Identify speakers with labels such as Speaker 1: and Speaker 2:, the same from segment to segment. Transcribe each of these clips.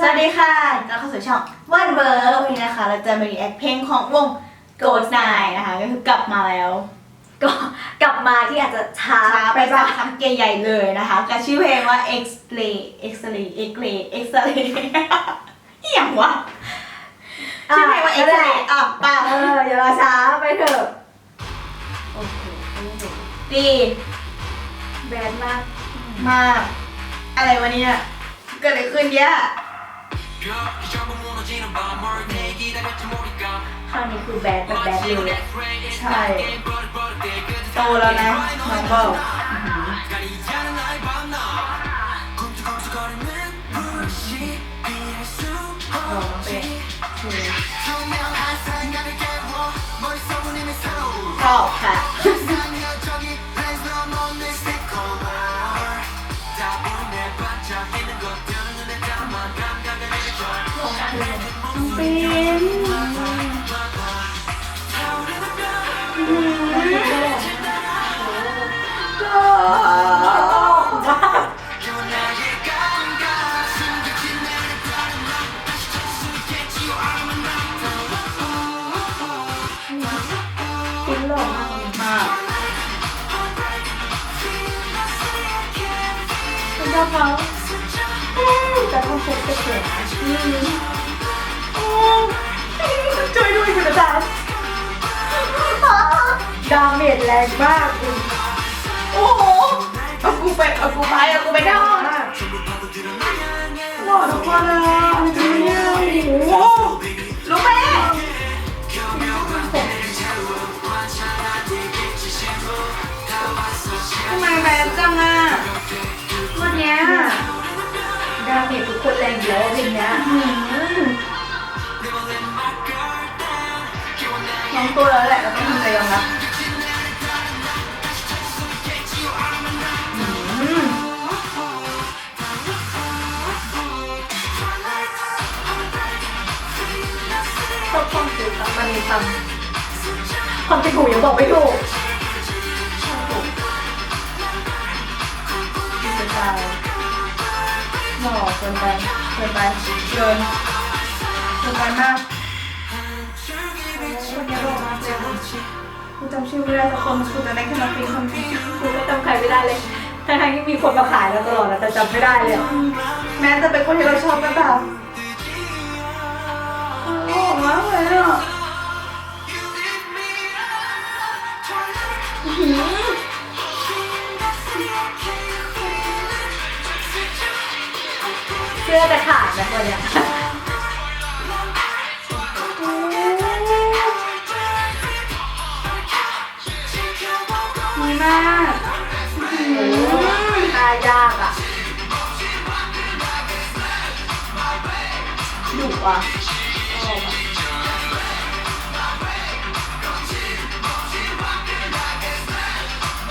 Speaker 1: สวัสดีค่ะก็เข้าสู่ช่องวันเบอร์วันนี้นะคะ เราจะมารีแอคเพลงของวง Ghost Nine นะคะ ก็คือกลับมาแล้ว
Speaker 2: ก็กลับมาที่อาจจะช้า
Speaker 1: ช้า
Speaker 2: ไป
Speaker 1: ไปสั
Speaker 2: บ้ากง
Speaker 1: พักใหญ่ๆเลยนะคะกับชื่อเพลงว่า X-ray X-ray X-ray X-ray อหย่างวะชื่อเพลงว่า
Speaker 2: นั่นแหละ
Speaker 1: X-ray อะป่ะ
Speaker 2: เอออย่ารอช้าไปเถอะโอ้โห
Speaker 1: ดี
Speaker 2: แบนมาก
Speaker 1: มาก อะไรวะเนี่ยเกิดอะไรขึ้นเนี่ย
Speaker 2: คราวนี้คือแบนแบบแบนเลย
Speaker 1: ใช่โตแล้วนะน้องบอกลองเป็นชอบค่ะ เป็นปิ้นหล่อมาก
Speaker 2: คุณชอบเขาแต่ต้องเซ็ตเฉย
Speaker 1: ช่ ดา
Speaker 2: เมจแรงมากคุณ
Speaker 1: โอ้โหเอากูไปเอากูไปเอากูไปได้
Speaker 2: มาก
Speaker 1: หล่อทุกคนเลยอะจริงเนี่ยโอ้โหรู้ไหมทำไมแบนจังอะ
Speaker 2: วันเนี้ยดาเมจทุกคนแรงอยู่แล้วเพลงเนี้ย
Speaker 1: น้องตัวแล้วแหละเราต้องทำใจยอมรับ มั
Speaker 2: นมีความความติดหูยังบอกไม่ถูก
Speaker 1: ดีสไตล์หล่อเกินไปเกินไปเกินเกินไปมากคนนี้หล่อมากเลยกูจำชื่อไม่ได้สักคนกูจะได้แค่มาฟินคำจริง
Speaker 2: กูก็จำใครไม่ได้เลยทั้งๆที่มีคนมาขายแล้วตลอดนะแต่จำไม่ได้เลย
Speaker 1: แม้จะเป็นคนที่เราชอบก็ตามหล่อมากเลยอะ
Speaker 2: จะขาดนะวันเนี้ย
Speaker 1: ดีมาก
Speaker 2: ตายากอะ
Speaker 1: ดุอะ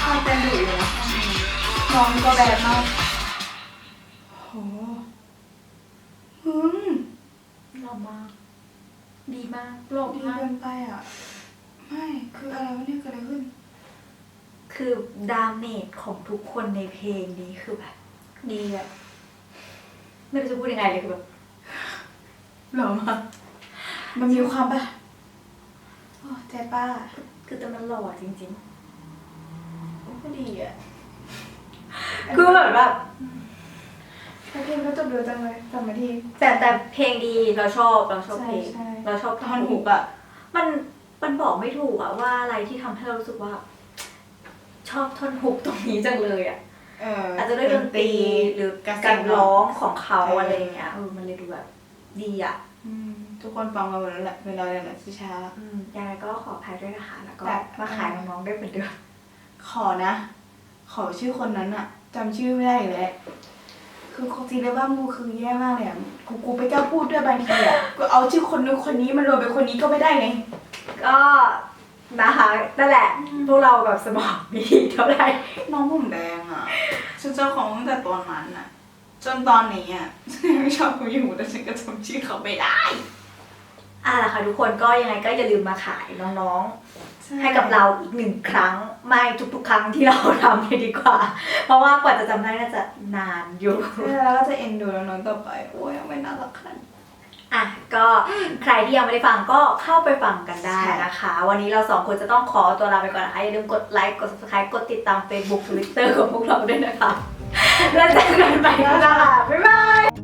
Speaker 1: ชอบเต้นดุอยู่นะน้องก็แบบมากโห อืม
Speaker 2: หล่อมาก ดีมากหลบ
Speaker 1: ดี
Speaker 2: มาก
Speaker 1: เกินไปอะ ไม่คืออะไรวะเนี่ยเกิดอะไรขึ้น
Speaker 2: คือดาเมจของทุกคนในเพลงนี้คือแบบ ดีอะไม่รู้จะพูดยังไงเลยคือแบบ
Speaker 1: หล่อมากมันมีความแบบโอ้ใจป้า
Speaker 2: คือแต่มันหล่อจริง
Speaker 1: ก็ดีอะ
Speaker 2: ๆ คือแบบแบบ
Speaker 1: แต่ เพลงก็จบเร็วจังเลยจำมาที
Speaker 2: แต่แต่เพลงดีเราชอบเราชอบเพลง
Speaker 1: ใช่ใช่
Speaker 2: เราชอบ
Speaker 1: ท่อนหุกอะ
Speaker 2: มันมันบอกไม่ถูกอะว่าอะไรที่ทำให้เรารู้สึกว่า ชอบท่อนฮุกตรงนี้จังเลยอะ
Speaker 1: เออ
Speaker 2: อาจจะด้วยดนตรีหรือ
Speaker 1: การ
Speaker 2: การร้องของเขา
Speaker 1: เอออ
Speaker 2: อะไรอย่างเงี้ยเออมันเลยดูแบบดีอะ
Speaker 1: อืมทุกคนฟังมาหมดแล้วแหละเวลาเนี่ยแหละช้า
Speaker 2: อืมยังไงก็ขออภัยด้วยนะคะ แล้วก็
Speaker 1: แต่
Speaker 2: มาขายน้องๆได้เหมือนเดิม
Speaker 1: ๆขอนะ ขอชื่อคนนั้นอะจำชื่อไม่ได้อีกแล้ว คือซีเรบ้ามูคือแย่มากเลยอะกูกูไปกล้าพูดด้วยบางทีอะกูเอาชื่อคนนู้นคนนี้มารวมเป็นคนนี้ก็ไม่ได้ไง
Speaker 2: ก็นะคะนั่นแหละ พวกเราแบบสมองไมีดีเท่าไหร่
Speaker 1: น้องผมแดงอะฉันเจ้าของตั้งแต่ตอนนั้นอะจนตอนนี้อะฉันยังชอบเขาอยู่แต่ฉันก็จำชื่อเขาไม่ได้
Speaker 2: อะล่ะค่ะทุกคนก็ยังไงก็อย่าลืมมาขายน้องๆ ให้กับเราอีกหนึ่งครั้ง ไม่ทุกๆ ครั้งที่เราทำเลยดีกว่า เพราะว่ากว่าจะจำได้น่าจะนานอยู่
Speaker 1: แล้วก็จะเอ็นดูน้องๆต่อไป โอ้ยยังไม่น่ารักขนาดนี้
Speaker 2: อะก็ใครที่ยังไม่ได้ฟังก็เข้าไปฟังกันได้นะคะ วันนี้เราสองคนจะต้องขอตัวลาไปก่อนนะคะอย่าลืมกดไลค์กด subscribe กดติดตาม Facebook Twitter ของพวกเราด้วยนะคะ แล้วเจอกันใหม่ครั้งหน้าบ๊ายบาย